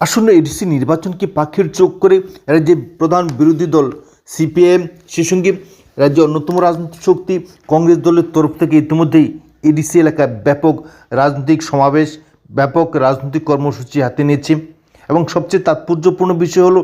আসন্ন এডিসি নির্বাচনকে পাখির চোখ করে রাজ্যের প্রধান বিরোধী দল, সিপিএম সে সঙ্গে রাজ্যের অন্যতম রাজনৈতিক শক্তি কংগ্রেস দলের তরফ থেকে ইতিমধ্যেই এডিসি এলাকায় ব্যাপক রাজনৈতিক সমাবেশ, ব্যাপক রাজনৈতিক কর্মসূচি হাতে নিয়েছে। এবং সবচেয়ে তাৎপর্যপূর্ণ বিষয় হলো,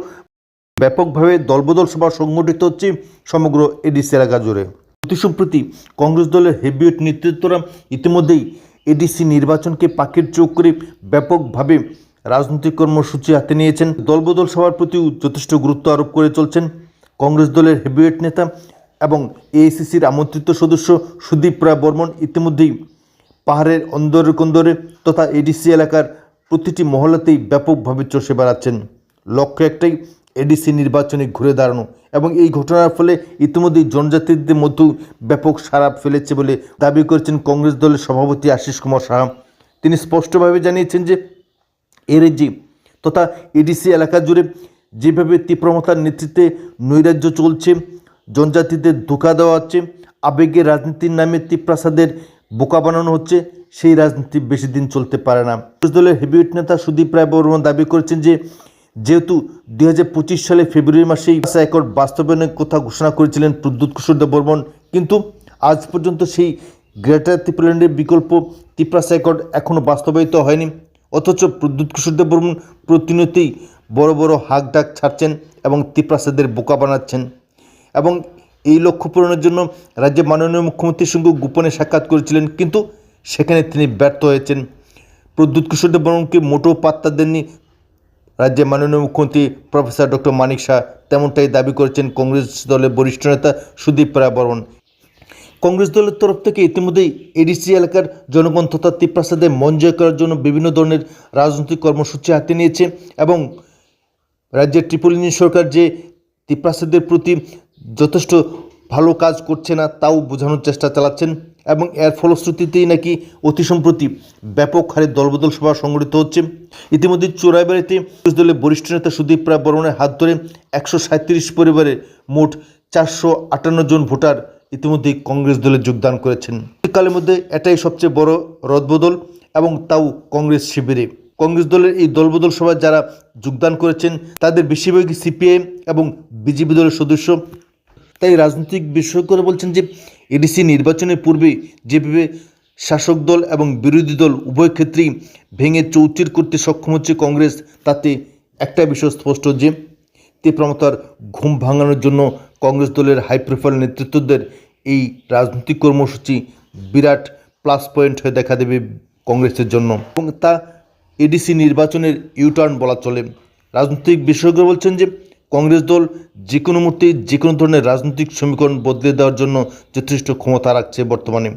ব্যাপকভাবে দলবদল সভা সংগঠিত হচ্ছে সমগ্র এডিসি এলাকা জুড়ে। অতি সম্প্রতি কংগ্রেস দলের হেভিওয়েট নেতৃত্বরা ইতিমধ্যেই এডিসি নির্বাচনকে পাখির চোখ করে ব্যাপকভাবে রাজনৈতিক কর্মসূচি হাতে নিয়েছেন। দলবদল সভার প্রতিও যথেষ্ট গুরুত্ব আরোপ করে চলছেন কংগ্রেস দলের হেভিওয়েট নেতা এবং এআইসিসির আমন্ত্রিত সদস্য সুদীপ রায় বর্মন। ইতিমধ্যেই পাহাড়ের অন্দরে কন্দরে তথা এডিসি এলাকার প্রতিটি মহলাতেই ব্যাপকভাবে চষে বেড়াচ্ছেন লক্ষ্য একটাই, এডিসি নির্বাচনে ঘুরে দাঁড়ানো এবং এই ঘটনার ফলে ইতিমধ্যেই জনজাতিদের মধ্যেও ব্যাপক সাড়া ফেলেছে বলে দাবি করেছেন কংগ্রেস দলের সভাপতি আশিস কুমার সাহা। তিনি স্পষ্টভাবে জানিয়েছেন যে এর তথা এডিসি এলাকা জুড়ে যেভাবে তীব্রমতার নেতৃত্বে নৈরাজ্য চলছে, জনজাতিদের ধোকা দেওয়া হচ্ছে আবেগের রাজনীতির নামে তীপ্রাসাদের বোকা বানানো হচ্ছে, সেই রাজনীতি বেশি দিন চলতে পারে না। কংগ্রেস দলের হেভিওয়েট নেতা সুদীপ রায় বর্মন দাবি করেছেন যে, যেহেতু দুই হাজার পঁচিশ সালে ফেব্রুয়ারি মাসেই একর বাস্তবায়নের কথা ঘোষণা করেছিলেন প্রদ্যুৎ কিশোর দেব বর্মন, কিন্তু আজ পর্যন্ত সেই গ্রেটার ত্রিপুরাল্যান্ডের বিকল্প তিপ্রাস একর এখনও বাস্তবায়িত হয়নি। অথচ প্রদ্যুৎ কিশোর দেব বর্মন প্রতিনিয়তই বড় বড় হাক ডাক ছাড়ছেন এবং তিপ্রাসাদের বোকা বানাচ্ছেন। এবং এই লক্ষ্য পূরণের জন্য রাজ্যের মাননীয় মুখ্যমন্ত্রীর সঙ্গে গোপনে সাক্ষাৎ করেছিলেন, কিন্তু সেখানে তিনি ব্যর্থ হয়েছেন। প্রদ্যুৎ কিশোর দেব বর্মনকে মোটেও পাত্তা দেননি রাজ্যের মাননীয় মুখ্যমন্ত্রী প্রফেসর ডক্টর মানিক শাহ। তেমনটাই দাবি করেছেন কংগ্রেস দলের বরিষ্ঠ নেতা সুদীপ রায় বর্মন কংগ্রেস দলের তরফ থেকে ইতিমধ্যেই এডিসি এলাকার জনগণ তথা তিপ্রাসাদের মন জয় করার জন্য বিভিন্ন ধরনের রাজনৈতিক কর্মসূচি হাতে নিয়েছে এবং রাজ্যের ত্রিপুলিনী সরকার যে তিপ্রাসাদের প্রতি যথেষ্ট ভালো কাজ করছে না, তাও বোঝানোর চেষ্টা চালাচ্ছেন এবং এর ফলশ্রুতিতেই নাকি অতি সম্প্রতি ব্যাপক হারে দলবদল সভা সংগঠিত হচ্ছে। ইতিমধ্যে চোরাইবাড়িতে কংগ্রেস দলের বরিষ্ঠ নেতা সুদীপ রায় বর্মনের হাত ধরে একশো সাঁত্রিশ পরিবারের মোট চারশো আটান্ন জন ভোটার ইতিমধ্যেই কংগ্রেস দলে যোগদান করেছেন। কালের মধ্যে এটাই সবচেয়ে বড় রদবদল এবং তাও কংগ্রেস শিবিরে। কংগ্রেস দলের এই দলবদল সভায় যারা যোগদান করেছেন, তাদের বেশিরভাগই সিপিএম এবং বিজেপি দলের সদস্য। তাই রাজনৈতিক বিশেষজ্ঞরা বলছেন যে, এডিসি নির্বাচনের পূর্বে যেভাবে শাসক দল এবং বিরোধী দল উভয় ক্ষেত্রেই ভেঙে চৌচির করতে সক্ষম হচ্ছে কংগ্রেস, তাতে একটা বিষয় স্পষ্ট যে তীব্রমতার ঘুম ভাঙানোর জন্য কংগ্রেস দলের হাই প্রোফাইল নেতৃত্বদের এই রাজনৈতিক কর্মসূচি বিরাট প্লাস পয়েন্ট হয়ে দেখা দেবে কংগ্রেসের জন্য। এবং তা এডিসি নির্বাচনের ইউটার্ন বলা চলে। রাজনৈতিক বিশেষজ্ঞরা বলছেন যে, কংগ্রেস দল যে কোনো মুহূর্তে যে কোনো ধরনের রাজনৈতিক সমীকরণ বদলে দেওয়ার জন্য যথেষ্ট ক্ষমতা রাখছে বর্তমানে।